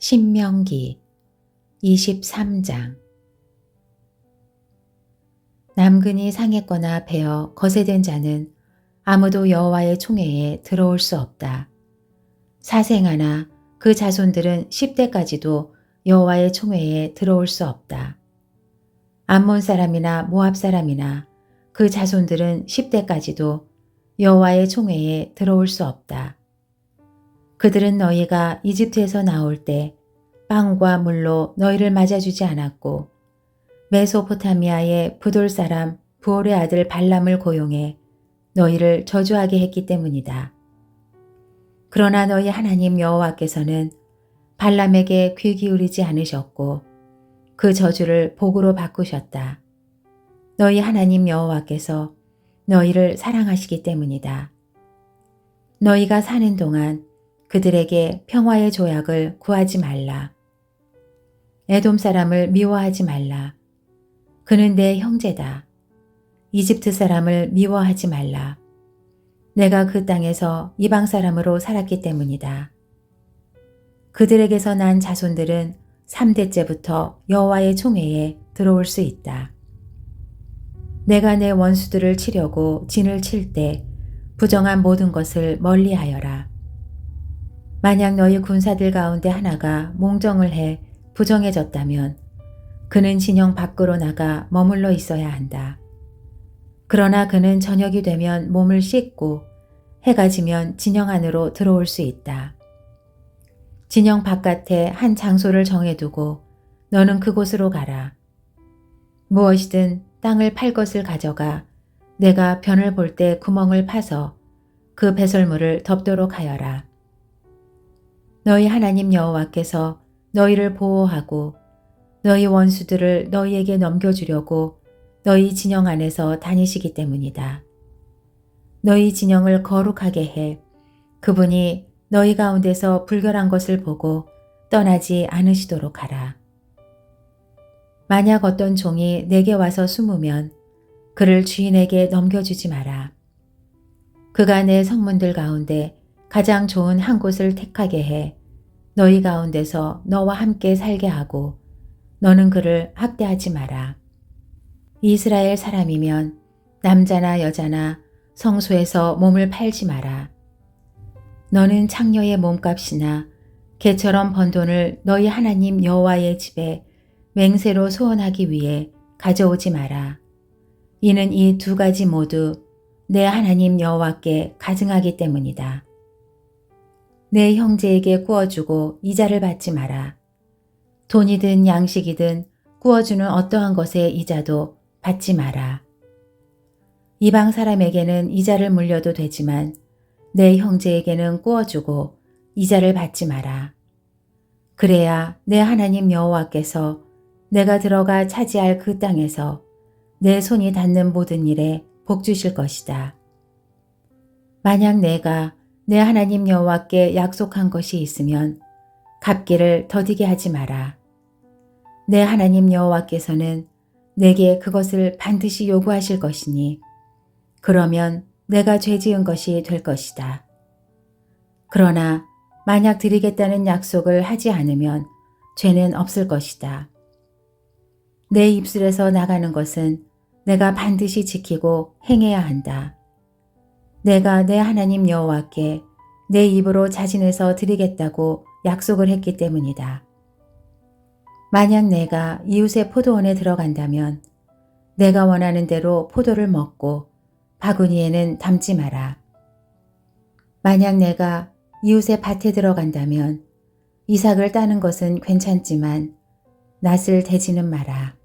신명기 23장 남근이 상했거나 베어 거세된 자는 아무도 여호와의 총회에 들어올 수 없다. 사생아나 그 자손들은 10대까지도 여호와의 총회에 들어올 수 없다. 암몬 사람이나 모압 사람이나 그 자손들은 10대까지도 여호와의 총회에 들어올 수 없다. 그들은 너희가 이집트에서 나올 때 빵과 물로 너희를 맞아주지 않았고 메소포타미아의 부돌 사람 부올의 아들 발람을 고용해 너희를 저주하게 했기 때문이다. 그러나 너희 하나님 여호와께서는 발람에게 귀 기울이지 않으셨고 그 저주를 복으로 바꾸셨다. 너희 하나님 여호와께서 너희를 사랑하시기 때문이다. 너희가 사는 동안 그들에게 평화의 조약을 구하지 말라. 에돔 사람을 미워하지 말라. 그는 내 형제다. 이집트 사람을 미워하지 말라. 내가 그 땅에서 이방 사람으로 살았기 때문이다. 그들에게서 난 자손들은 3대째부터 여호와의 총회에 들어올 수 있다. 내가 내 원수들을 치려고 진을 칠 때 부정한 모든 것을 멀리하여라. 만약 너희 군사들 가운데 하나가 몽정을 해 부정해졌다면 그는 진영 밖으로 나가 머물러 있어야 한다. 그러나 그는 저녁이 되면 몸을 씻고 해가 지면 진영 안으로 들어올 수 있다. 진영 바깥에 한 장소를 정해두고 너는 그곳으로 가라. 무엇이든 땅을 팔 것을 가져가 내가 변을 볼 때 구멍을 파서 그 배설물을 덮도록 하여라. 너희 하나님 여호와께서 너희를 보호하고 너희 원수들을 너희에게 넘겨주려고 너희 진영 안에서 다니시기 때문이다. 너희 진영을 거룩하게 해 그분이 너희 가운데서 불결한 것을 보고 떠나지 않으시도록 하라. 만약 어떤 종이 내게 와서 숨으면 그를 주인에게 넘겨주지 마라. 그가 내 성문들 가운데 가장 좋은 한 곳을 택하게 해 너희 가운데서 너와 함께 살게 하고 너는 그를 학대하지 마라. 이스라엘 사람이면 남자나 여자나 성소에서 몸을 팔지 마라. 너는 창녀의 몸값이나 개처럼 번 돈을 너희 하나님 여호와의 집에 맹세로 소원하기 위해 가져오지 마라. 이는 이 두 가지 모두 내 하나님 여호와께 가증하기 때문이다. 내 형제에게 구워주고 이자를 받지 마라. 돈이든 양식이든 구워주는 어떠한 것의 이자도 받지 마라. 이방 사람에게는 이자를 물려도 되지만 내 형제에게는 구워주고 이자를 받지 마라. 그래야 내 하나님 여호와께서 내가 들어가 차지할 그 땅에서 내 손이 닿는 모든 일에 복 주실 것이다. 만약 내가 내 하나님 여호와께 약속한 것이 있으면 갚기를 더디게 하지 마라. 내 하나님 여호와께서는 내게 그것을 반드시 요구하실 것이니 그러면 내가 죄 지은 것이 될 것이다. 그러나 만약 드리겠다는 약속을 하지 않으면 죄는 없을 것이다. 내 입술에서 나가는 것은 내가 반드시 지키고 행해야 한다. 내가 내 하나님 여호와께 내 입으로 자진해서 드리겠다고 약속을 했기 때문이다. 만약 내가 이웃의 포도원에 들어간다면 내가 원하는 대로 포도를 먹고 바구니에는 담지 마라. 만약 내가 이웃의 밭에 들어간다면 이삭을 따는 것은 괜찮지만 낫을 대지는 마라.